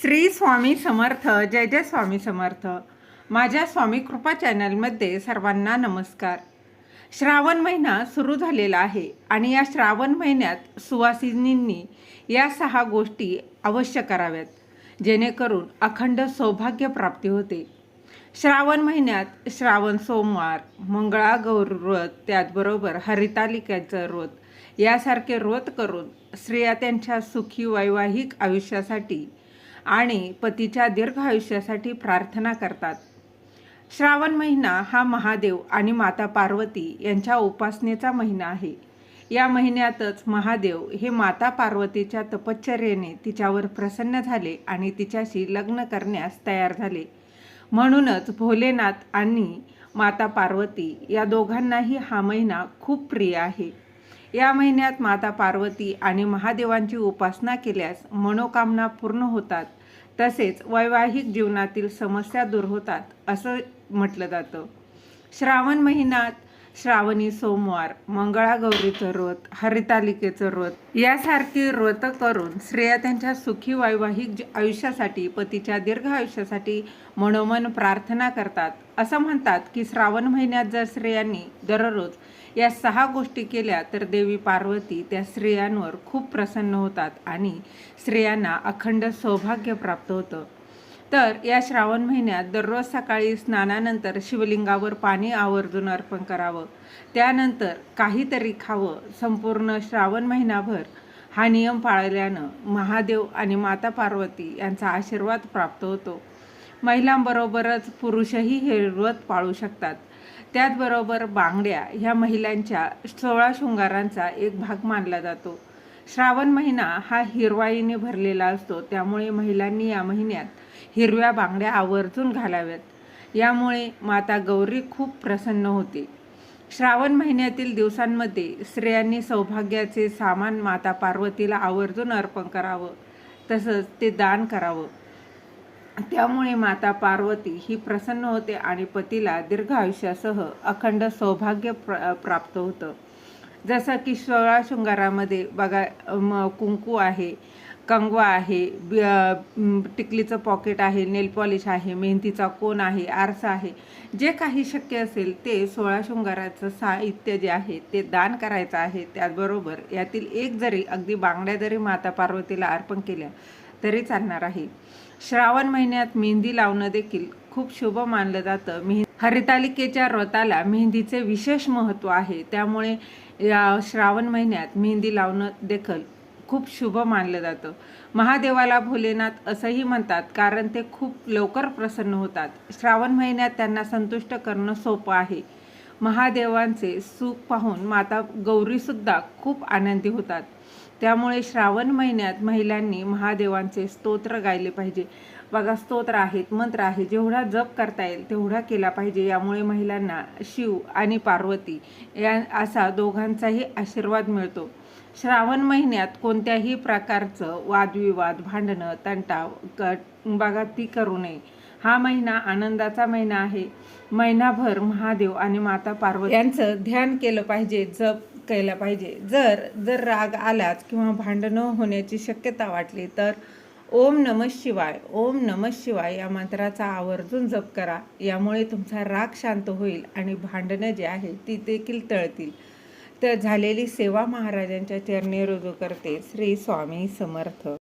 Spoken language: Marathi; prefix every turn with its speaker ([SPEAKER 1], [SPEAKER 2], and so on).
[SPEAKER 1] श्री स्वामी समर्थ जय जय स्वामी समर्थ. माझ्या स्वामी कृपा चॅनलमध्ये सर्वांना नमस्कार. श्रावण महिना सुरू झालेला आहे आणि या श्रावण महिन्यात सुवासिनींनी या सहा गोष्टी अवश्य कराव्यात जेणेकरून अखंड सौभाग्य प्राप्ती होते. श्रावण महिन्यात श्रावण सोमवार मंगळागौर व्रत त्याचबरोबर हरितालिकेचं व्रत यासारखे व्रत करून स्त्रिया त्यांच्या सुखी वैवाहिक आयुष्यासाठी आणि पतीच्या दीर्घ आयुष्यासाठी प्रार्थना करतात. श्रावण महिना हा महादेव आणि माता पार्वती यांच्या उपासनेचा महिना आहे. या महिन्यातच महादेव हे माता पार्वतीच्या तपश्चर्येने तिच्यावर प्रसन्न झाले आणि तिच्याशी लग्न करण्यास तयार झाले. म्हणूनच भोलेनाथ आणि माता पार्वती या दोघांनाही हा महिना खूप प्रिय आहे. या महिन्यात माता पार्वती आणि महादेवांची उपासना केल्यास मनोकामना पूर्ण होतात. तसेच वैवाहिक जीवनातील समस्या दूर होतात असं म्हटलं जातं. श्रावण महिन्यात श्रावणी सोमवार मंगळागौरीचं व्रत हरितालिकेचं व्रत यासारखी व्रत करून स्त्रिया त्यांच्या सुखी वैवाहिक आयुष्यासाठी पतीच्या दीर्घ आयुष्यासाठी मनोमन प्रार्थना करतात. असं म्हणतात की श्रावण महिन्यात जर स्त्रियांनी दररोज या सहा गोष्टी केल्या तर देवी पार्वती त्या स्त्रियांवर खूप प्रसन्न होतात आणि स्त्रियांना अखंड सौभाग्य प्राप्त होतं. तर या श्रावण महिन्यात दररोज सकाळी स्नानानंतर शिवलिंगावर पाणी आवर्जून अर्पण करावं. त्यानंतर काहीतरी खावं. संपूर्ण श्रावण महिनाभर हा नियम पाळल्यानं महादेव आणि माता पार्वती यांचा आशीर्वाद प्राप्त होतो. महिलांबरोबरच पुरुषही हे व्रत पाळू शकतात. त्याचबरोबर बांगड्या ह्या महिलांच्या सोळा शृंगारांचा एक भाग मानला जातो. श्रावण महिना हा हिरवाईने भरलेला असतो. त्यामुळे महिलांनी या महिन्यात हिरव्या बांगड्या आवर्जून घालाव्यात. यामुळे माता गौरी खूप प्रसन्न होते. श्रावण महिन्यातील दिवसांमध्ये स्त्रियांनी सौभाग्याचे सामान माता पार्वतीला आवर्जून अर्पण करावं तसंच ते दान करावं. त्यामुळे माता पार्वती ही प्रसन्न होते आणि पतीला दीर्घ आयुष्यासह अखंड सौभाग्य प्र प्राप्त होतं. जसं की सोळा शृंगारामध्ये बघा कुंकू आहे. कंगवा आहे टिकलीचं पॉकेट आहे नेल पॉलिश आहे मेहंदीचा कोन आहे आरसा आहे जे काही शक्य असेल ते सोळा शृंगाराचं साहित्य जे आहे ते दान करायचं आहे. त्याचबरोबर यातील एक जरी अगदी बांगड्या जरी माता पार्वतीला अर्पण केल्या तरी चालणार आहे. श्रावण महिन्यात मेहंदी लावणं देखील खूप शुभ मानलं जातं. मेह हरितालिकेच्या व्रताला मेहंदीचे विशेष महत्त्व आहे. त्यामुळे या श्रावण महिन्यात मेहंदी लावणं देखील खूप शुभ मानलं जातं. महादेवाला भोलेनाथ असंही म्हणतात कारण ते खूप लवकर प्रसन्न होतात. श्रावण महिन्यात त्यांना संतुष्ट करणं सोपं आहे. महादेवांचे सुख पाहून माता गौरीसुद्धा खूप आनंदी होतात. त्यामुळे श्रावण महिन्यात महिलांनी महादेवांचे स्तोत्र गायले पाहिजे. बघा स्तोत्र आहेत मंत्र आहे जेवढा जप करता येईल तेवढा केला पाहिजे. यामुळे महिलांना शिव आणि पार्वती या असा दोघांचाही आशीर्वाद मिळतो. श्रावण महिन्यात कोणत्याही प्रकारचं वादविवाद भांडणं तंटाव क बागाती ती करू नये. हा महिना आनंदाचा महिना आहे. महिनाभर महादेव आणि माता पार्वती यांचं ध्यान केलं पाहिजे जप केला पाहिजे. जर जर राग आलाच किंवा भांडणं होण्याची शक्यता वाटली तर ओम नम शिवाय ओम नम शिवाय या मंत्राचा आवर्जून जप करा. यामुळे तुमचा राग शांत होईल आणि भांडणं जे आहे ती देखील तळतील तर झालेली सेवा महाराजांच्या चरणी रुजू करते. श्री स्वामी समर्थ.